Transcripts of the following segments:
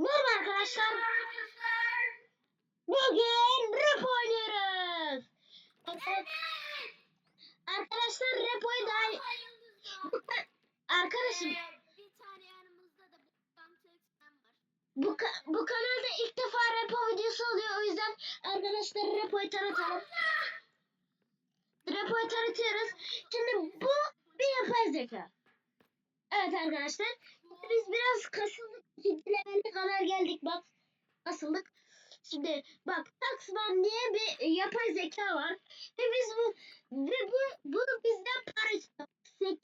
Merhaba arkadaşlar. Bugün rap oynuyoruz. Arka- Arkadaşlar rap oyunu Arkadaşım bu, ka- bu kanalda ilk defa rap videosu oluyor. O yüzden arkadaşlar rap oyunu tanıtalım. Rap oyunu tanıtıyoruz. Şimdi bu bir yapay zeka. Evet arkadaşlar. Biz biraz kasıldık. İkinci levele kadar geldik bak. Kasıldık. Şimdi bak Taxman diye bir yapay zeka var. Ve biz bu ve bu bunu bizden para istiyor. 8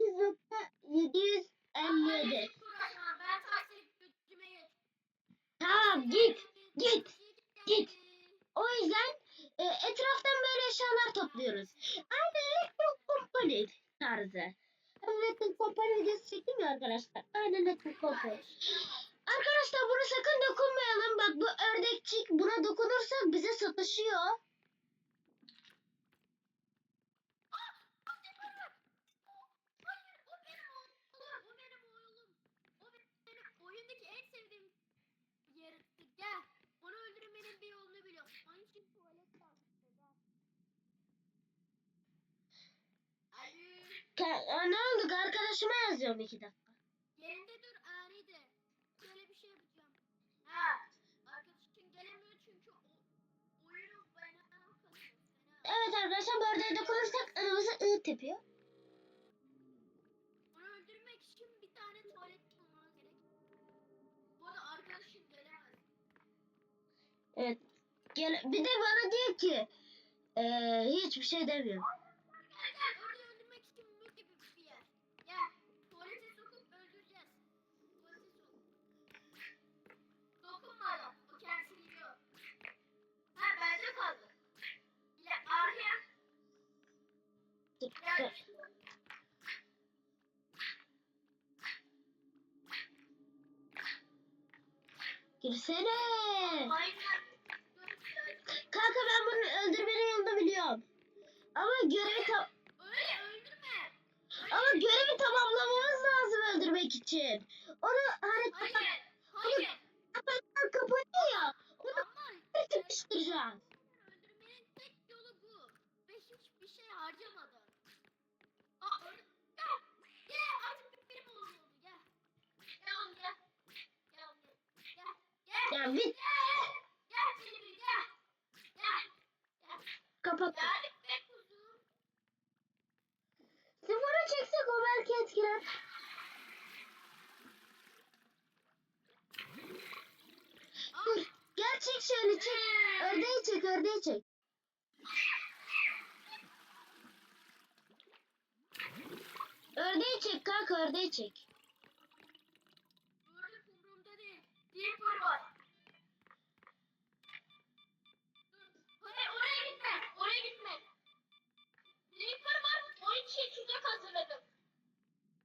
8.757 Ben taksi gücüme geç. Tamam git git git. O yüzden e, etraftan böyle eşyalar topluyoruz. Aynı Electro Company tarzı. Electro Company videosu çektim ya arkadaşlar. Aynı Electro Company. Arkadaşlar bunu sakın dokunmayalım. Bak bu ördekçik buna dokunursak bize sataşıyor. Hayır o benim oğlum. O benim oğlum. O benim oyundaki en sevdiğim yaratık. Gel. Onu öldürmenin bir yolunu biliyorum. Onun için tuvalet kalmıştı. Gel. Aa, ne oldu? Arkadaşıma yazıyorum iki dakika. Yerinde dur ani de. Şöyle bir şey yapacağım. Ha. Arkadaşın gelemiyor çünkü o oyunu fena kasıyor. Fena. Evet arkadaşlar bu ördeğe dokunursak anamızı ıı tepiyor. Onu öldürmek için bir tane tuvalet bulmanız gerek. Bu arada arkadaşın gelemez. Evet. Gel bir de bana diyor ki eee hiçbir şey demiyor. Girsene. Kanka ben bunu öldürmenin yolunu biliyorum. Ama görevi ta- Öyle öldürme. ama görevi tamamlamamız lazım öldürmek için. Onu hani Hayır. Hayır. kapanıyor ya. Onu Ama sıkıştıracağız. öldürmenin tek yolu bu. Ve hiçbir şey harcamadan. Aa öldü. Gel. Gel artık benim oğlum oldu. Gel. Gel oğlum gel. Gel oğlum gel. Gel. Gel. Bir Gel. Gel kapat. Sıfıra çeksek o belki etkiler. Dur. Gel çek şöyle çek. Ördeği çek ördeği çek. Ördeği çek kanka ördeği çek. Ördük umurumda değil. Deeper var. Dur. Hayır oraya gitme. Oraya gitme. Deeper var. Onun için tuzak hazırladım.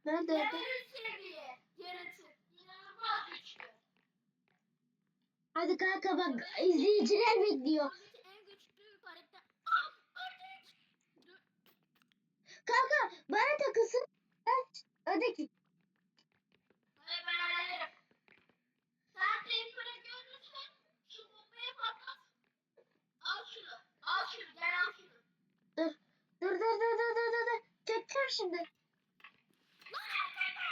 Nerede ördeği? Level üst seviye. Yaratık. İnanılmaz güçlü. Hadi kanka bak izleyiciler bekliyor. Kanka bana takılsın. Ördek. Hayır ben şu. Al şunu. Gel al şunu. Dur dur dur dur dur dur. dur. Çekeceğim şimdi. Lan arkada!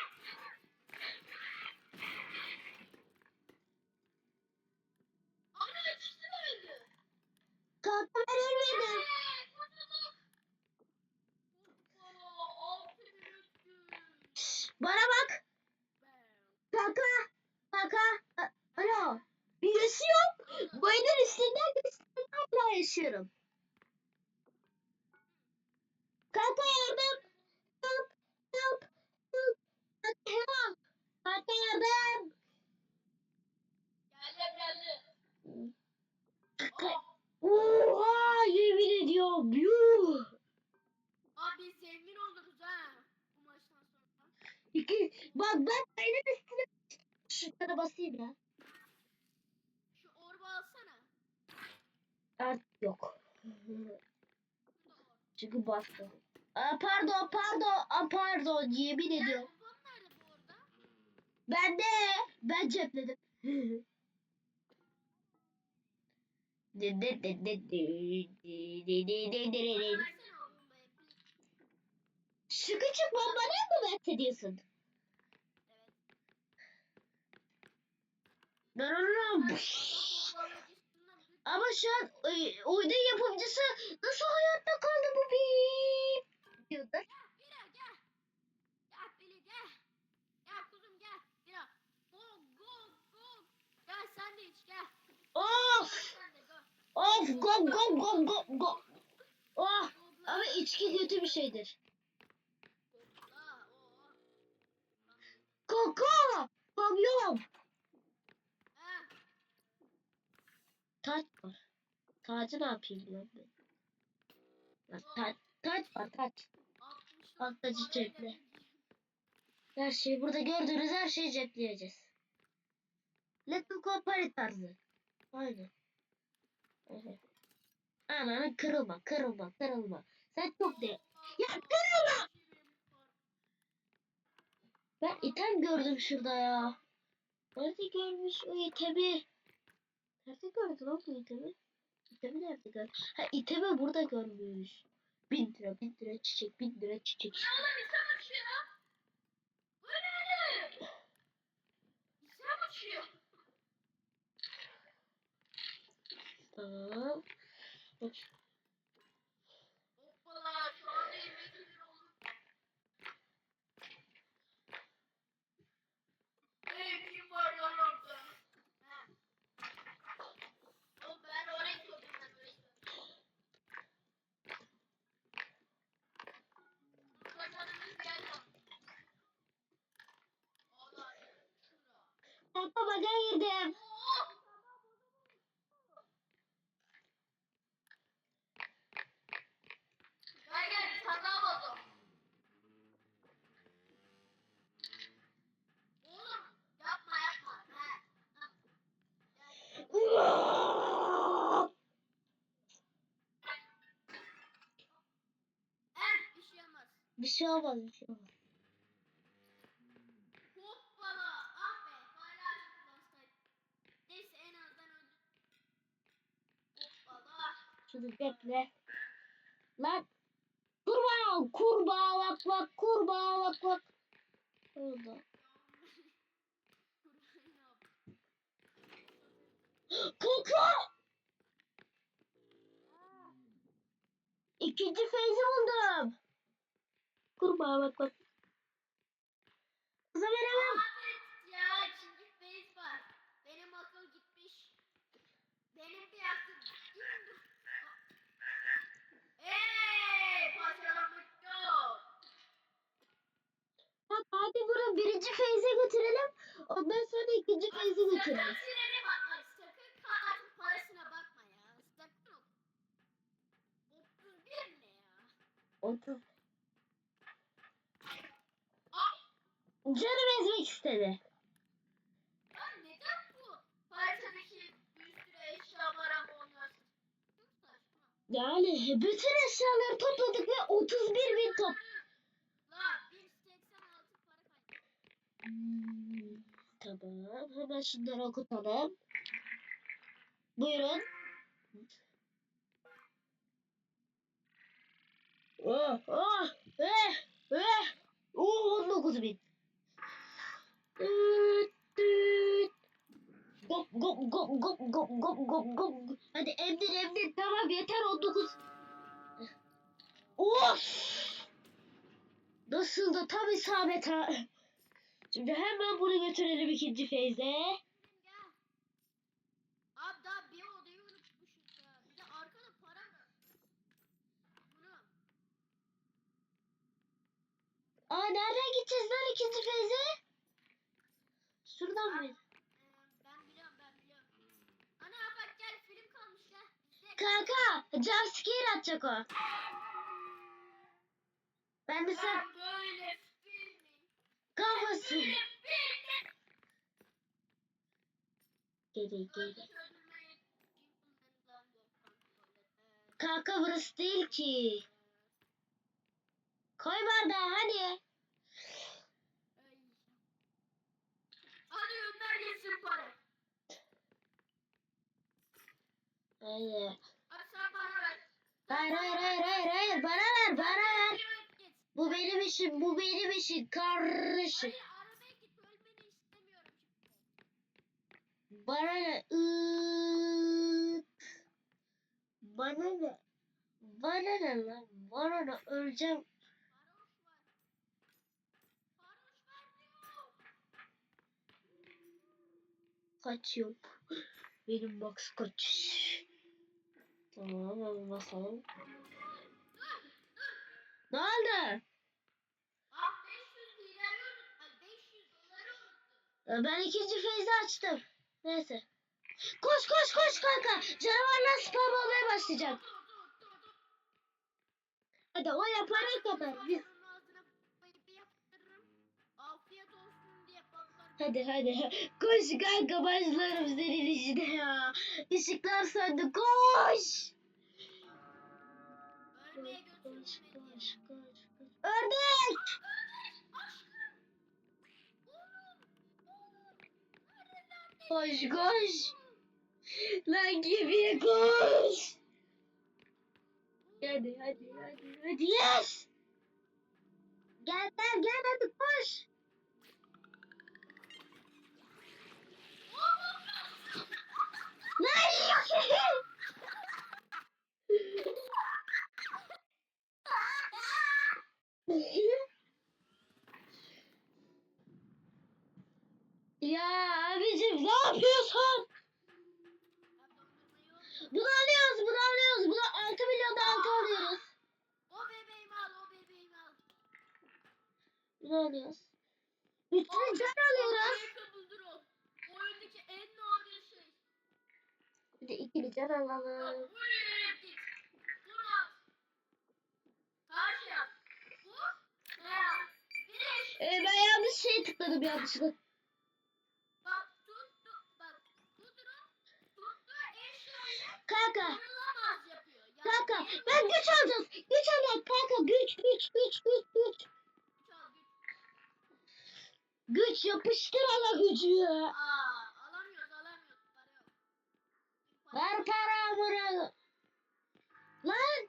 Ana ikisi de öldü. Kanka ben ölmedim. Bana bak. Kanka. Kanka. A- Alo. Yaşıyorum. Boyunun üstünden geçtim. Hala yaşıyorum. Kanka yardım. Help. Help. Help. Kanka help. Kanka yardım. Geldim geldim. Kanka. Oha yemin ediyorum. Yuh. Abi zengin oluruz ha bu maçtan sonra. İki. Bak ben boyunun üstüne şunlara basayım ya. Şu orba alsana. Artık yok. Şurada or. Çünkü bastım. Aa, pardon pardon Aa, pardon yemin ediyorum. Ben de Ben cepledim. Şu küçük bombadan mı bahsediyorsun? Ben onu... Ama şu an e, oyunun yapımcısı nasıl hayatta kaldı bu bir diyordur. Gel Bira gel. Gel Bili gel. Gel kuzum gel. Bira. Go go go. Gel sen de iç gel. Of! Sen de go. Of! Go go go go go! Oh! Ama içki kötü bir şeydir. Koko! Pavyon! Taç var. Tacı ne yapayım lan ben? Lan taç, taç var taç. 60 Altta çiçekli. Her şeyi burada gördüğünüz her şeyi cepleyeceğiz. Little Company tarzı. Aynen. Ananı kırılma, kırılma, kırılma. Sen çok de. Ya kırılma! Ben item gördüm şurada ya. Nerede görmüş o itemi? Nerede gördün lan bu itemi? İtemi nerede gördün? Ha itemi burada görmüş. Bin lira, bin lira çiçek, bin lira çiçek. Oğlum insan uçuyor. Bu ne? İnsan uçuyor. Tamam. Bak, Hoppala şu anda 22 lira olur. Hey kim var lan orada? Ha. Oğlum ben oraya koydum ben oraya koydum. Kazanımız geldi. Allah şura. Kanka baga girdim. Oo! Gel gel bir tane daha buldum. Oğlum yapma yapma. Ha. ha. Eh bir şey olmaz. Bir şey olmaz, bir şey olmaz. Hoppala. Ah be. Hala kullansak. Neyse en azından öldü. Hoppala. Şunu bekle. Lan. Kurbağa, kurbağa bak bak, kurbağa bak bak. Orada. Koku! İkinci feyzi buldum. Kurbağa bak bak. Kıza veremem. Ahmet ya ikinci phase var. Benim akıl gitmiş. Benim bir akıl Eee başaramadık. Bak hadi bunu birinci feyze götürelim. Ondan sonra ikinci feyze götürelim. Sakın frene bakma. Sakın kartın parasına bakma ya. Sakın o. 31 ne ya? Otur. Ah! Canım ezmek istedi. Ya neden bu haritadaki bir sürü eşya var ama oynarsın? Çok saçma. Yani bütün eşyaları topladık ve 31 bin top. La 186 para kaydı. Hmm, tamam. Hemen şunları okutalım. Buyurun. Oh, oh, eh, eh. Oh, 19 bin. Düt, düt. Gop, gop, gop, gop, gop, gop, gop, gop. Hadi emdir, emdir. Tamam yeter 19. Of! Nasıl da tam isabet ha. Şimdi hemen bunu götürelim ikinci feyze. Abi daha bir odayı unutmuşuz ya. Bir de arkada para mı? Bunu. Aa nereden gideceğiz lan ikinci feyze? Şuradan mı? Ee, ben biliyorum ben biliyorum. Ana bak gel film kalmış. İzle. Kanka jumpscare atacak o. Ben mesela ben kafası ben geri geri. Kanka burası değil ki. Koy bardağı hadi. Hadi Önder yesin para. Hayır. Hayır hayır hayır hayır bana ver bana ver. Bu benim işim bu benim işim. Hayır arabaya git ölmeni istemiyorum şimdi. Bana ne? Iııı. Bana ne? Bana ne lan? Bana ne? Öleceğim. Varoş ver. Varoş ver diyor. Kaç yok. Benim max kaç. Tamam hemen basalım. Ne oldu? Ben ikinci feyzi açtım. Neyse. Koş koş koş kanka. Canavarlar spam olmaya başlayacak. Hadi o yapana kadar. Biz... Hadi hadi. Koş kanka başlarım senin işine ya. Işıklar söndü koş. Koş koş koş. koş. Ördek. Koş koş. Lan gibi koş. Hadi hadi hadi hadi yes. Gel gel gel hadi koş. Lan yok. ya abicim ne yapıyorsun? Bunu alıyoruz, bunu alıyoruz. Bunu 6 milyonda altı alıyoruz. O bebeğimi al, o bebeğimi al. Bunu alıyoruz. Üstüne can alıyoruz. Oyundaki en nadir şey. Bir de ikili can alalım. Ee, ben yanlış şey tıkladım yanlışlıkla. Kanka, kanka ben güç alacağız. Güç alacağız kanka. Güç, güç, güç, güç, güç. Güç. Yapıştır ala gücü. Aa, alamıyoruz alamıyoruz. Para. Para Ver yok. paramı. Lan.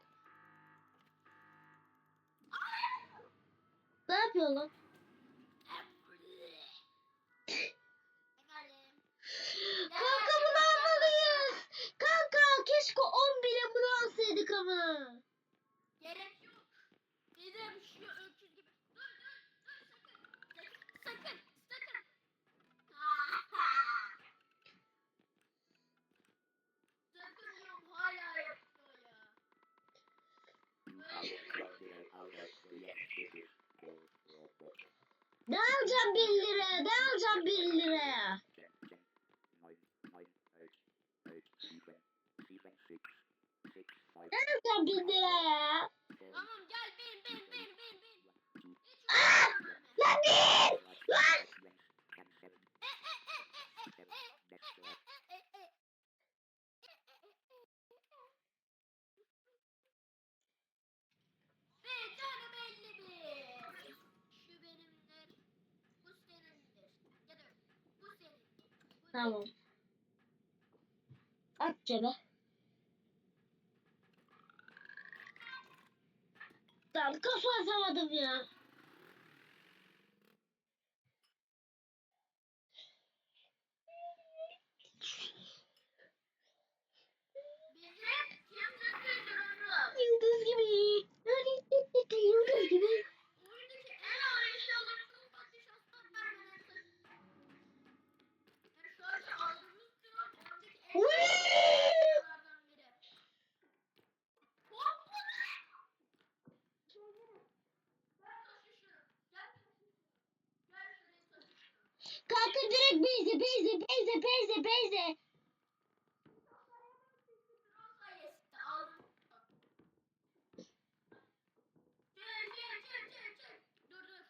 Ne yapıyor lan? Ama. Gerek yok. Dedim şu öküz gibi. Dur dur dur sakın. Sakın sakın. Sakın diyorum hala yapıyor ya. Ne alacağım 1 liraya? Ne alacağım 1 liraya? Ne alacağım 1 liraya? Tamam gel bin bin bin bin bin. Aa! Lan bin! Lan! Bir tane belli bir. Şu benimdir. Bu senindir. Ya da bu senindir. Bu Tamam. At cebe. Tamam kafa atamadım ya. Bizim kimse çocuğunu. Yıldız gibi. Yıldız gibi. Oyundaki en ağır eşyalarımızın bakış aslan vermeden Yani şu anki aldığımız drone oyundaki en ağır eşyalardan biri. Hoppa! Ben taşışırım. Gel taşışırım. Gel şuraya taşışırım. Kanka direkt beyze beyze beyze beyze beyze. Drone sayesinde aldım. Çek çek çek çek çek. Dur dur.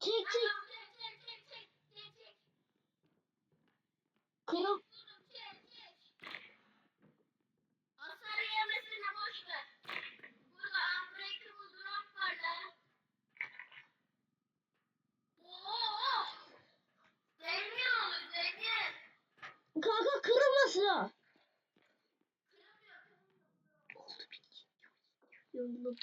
Çek çek. Tamam çek çek çek çek çek çek. Kırık. Bunu çek çek. Hasar yemesini boş ver. Burada unbreakable drone var lan. Başla. Oldu bitti. Yolladım.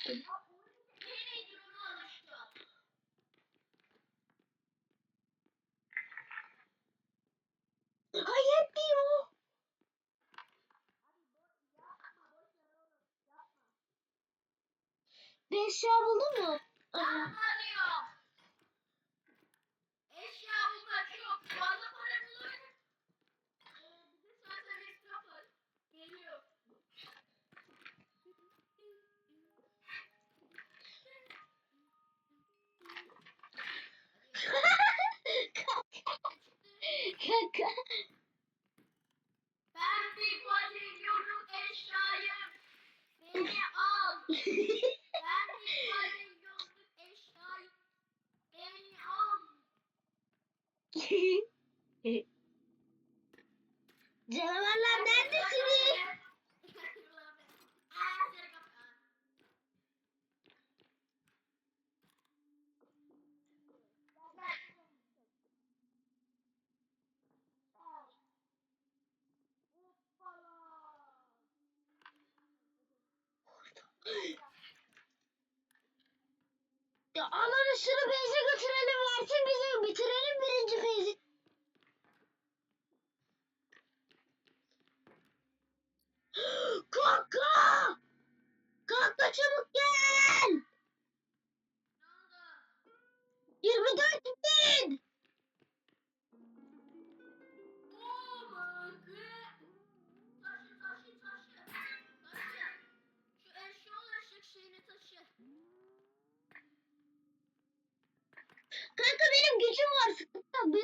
Yetmiyor. Beş şey buldun mu? Ya alanı şunu beyze götürelim versin bizi bitirelim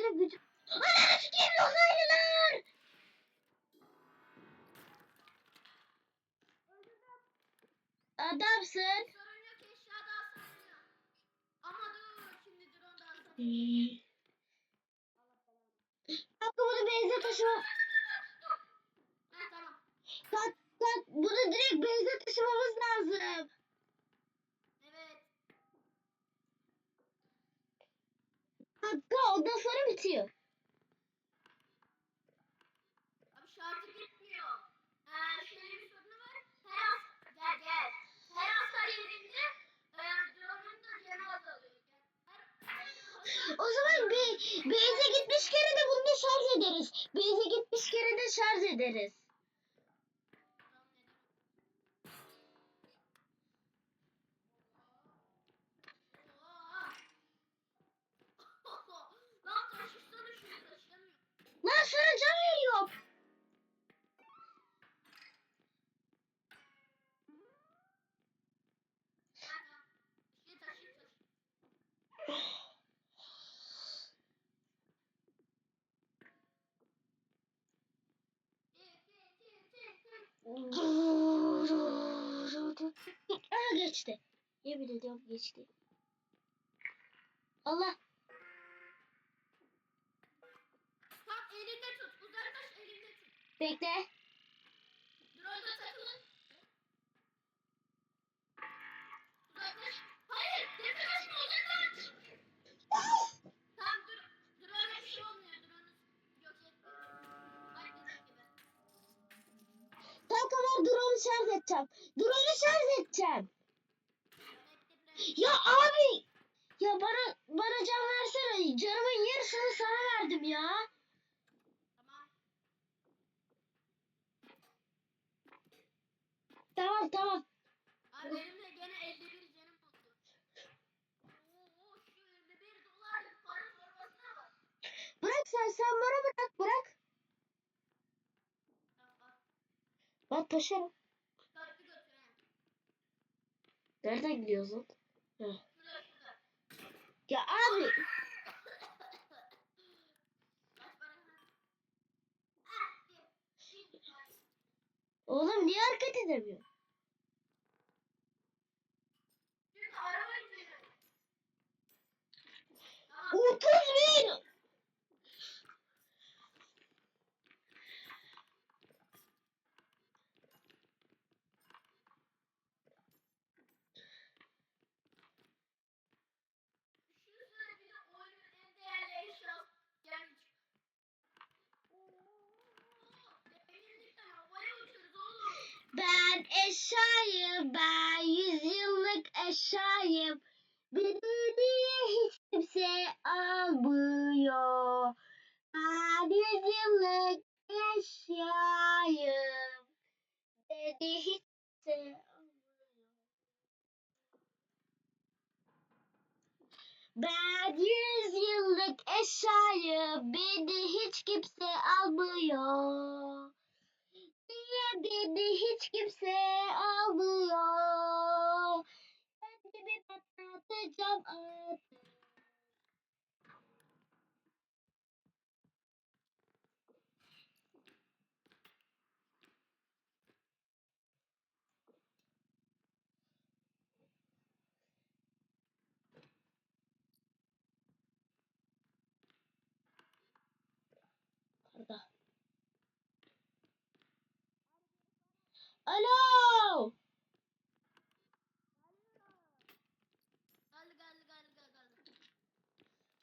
benim gücüm. Ananı sikeyim uzaylılar! Adamsın. Sorun yok eşya daha sanıyor. Ama dur şimdi drone daha sanıyor. Aa geçti. Yemin ediyorum geçti. Allah. Tam elinde tut. Uzaklaş elinde tut. Bekle. Edeceğim. Drone'u şarj edeceğim. Ya abi. Ya bana bana can versene. Canımın yarısını sana verdim ya. Tamam. Tamam tamam. Abi benim de gene 51 canım oldu. Oo şu 51 dolarlık para torbasına bak. Bırak sen sen bana bırak bırak. Bak. Ben taşırım. Nereden gidiyorsun? Heh. Ya abi. Oğlum niye hareket edemiyor? Çünkü araba gidiyor. Tamam. 30 bin. Düşünsene bir de oyunun en değerli eşyası gelmiş. Oo, benim eşyayım ben yüz yıllık eşyayım. Beni niye hiç kimse almıyor? Ben yüz yıllık eşyayım. Beni hiç kimse almıyor. Ben yüz yıllık eşyayım. Beni hiç kimse almıyor. Niye beni hiç kimse almıyor? Kendimi patlatacağım artık. Pardon. Alo.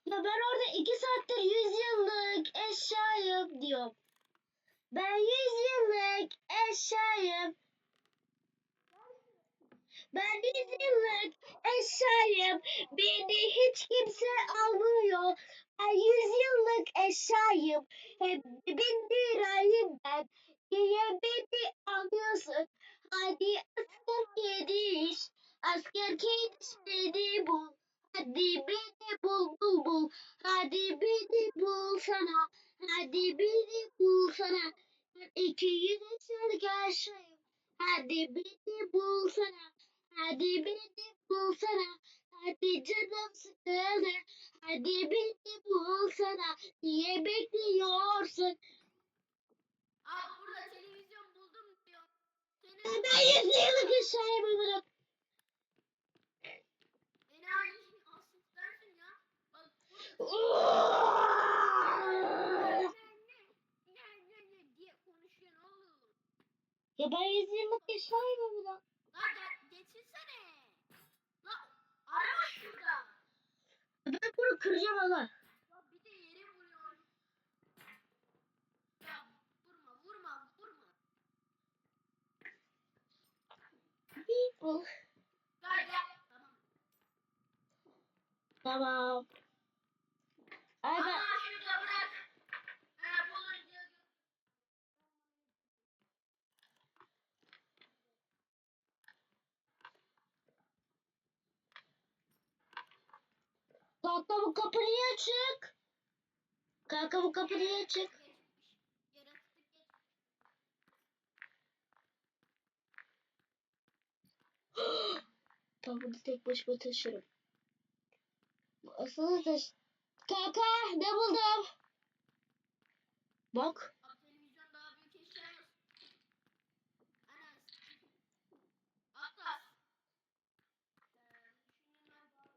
Ya ben orada iki saattir yüz yıllık eşyayım diyorum. Ben yüz yıllık eşyayım. Ben yüz yıllık eşyayım. Beni hiç kimse almıyor. Ben yüz yıllık eşyayım. Hep bin lirayım ben. Niye beni alıyorsun? Hadi asker kediş. Asker kediş beni bul. Hadi beni bul bul bul. Hadi beni bul sana. Hadi beni bul sana. İki yıllık eşyayım. Hadi beni bul sana. Hadi beni bulsana. Hadi canım sıkıldı. Hadi beni bulsana. Niye bekliyorsun? Aa burada televizyon buldum diyor. Ben Televizyon. yüz yıllık eşyayım bırak. Beni aynı asıl sensin ya. Bak burada. Ne ne diye oğlum. Ya ben yüz yıllık eşyayım bırak. Lan gel geçirsene. Lan araba şurada. Ben bunu kıracağım Allah. People. Kanka bu kapı niye açık? Kanka bu kapı niye açık? Ben bunu tek başıma taşırım. Asıl taş... Kanka ne buldum? Bak. Bak televizyon daha büyük eşya yok. Anas. Atlas. Ee, düşündüğümden daha zor.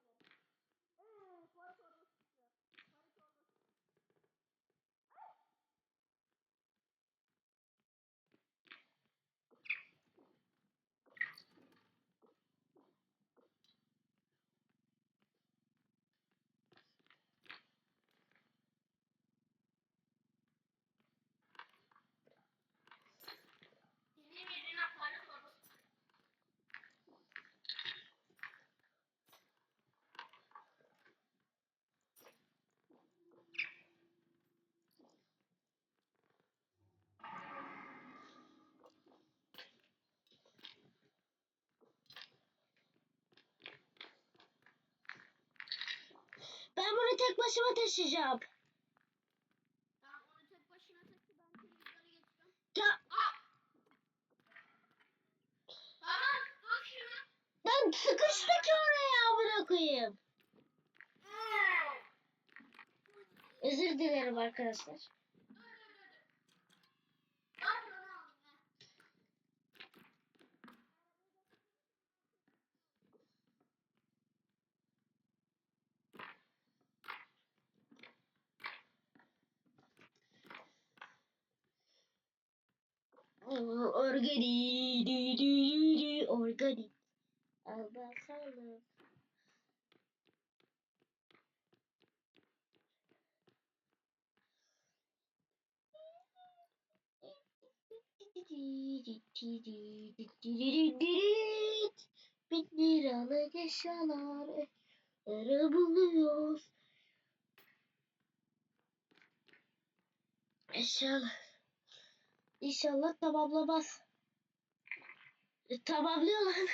Ee, fark olur. Fark olur. Senin yerine fark olur. Ben bunu tek başıma taşıyacağım. Tamam onu tek başına taşı ben televizyona geçiyorum. Ya! Tamam dur şunu. ben sıkıştı ki oraya bırakayım. Ee. Özür dilerim arkadaşlar. Dur dur dur. dur. Bak onu aldım ha. Organik, dü dü dü dü, organik. Al bakalım. Bin liralık eşyalar Ara buluyoruz. Eşyalar. İnşallah tamamlamaz. E, tamamlıyor lan.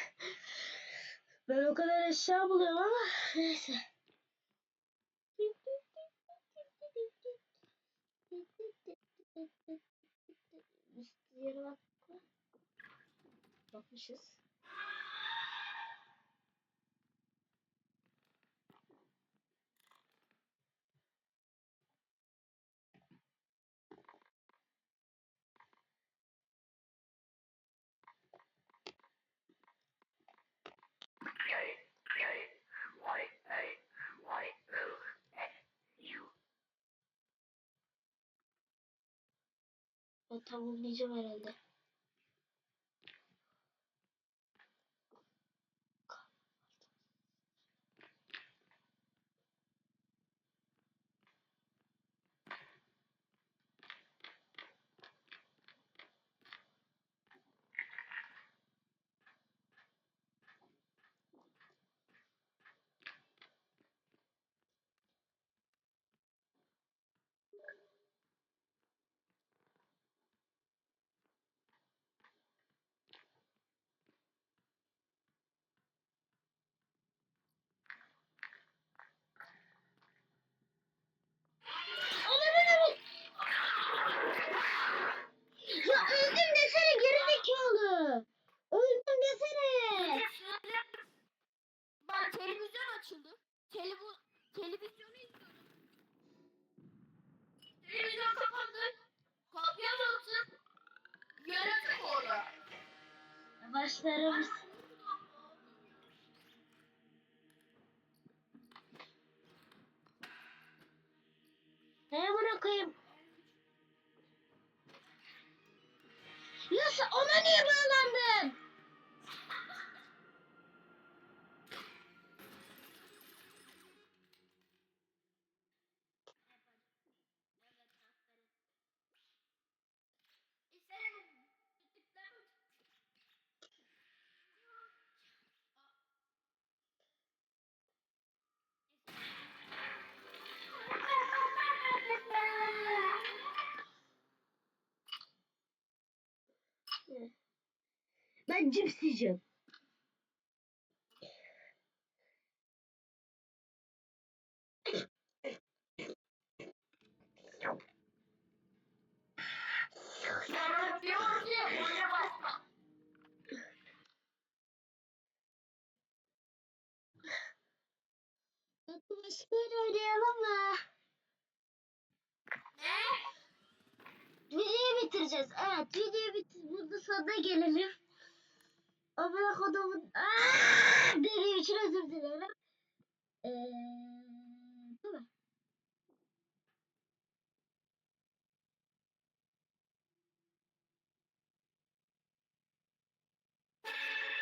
Ben o kadar eşya buluyorum ama neyse. Yere bak. Bakmışız. Ben tamamlayacağım herhalde. Cips yiyeceğim.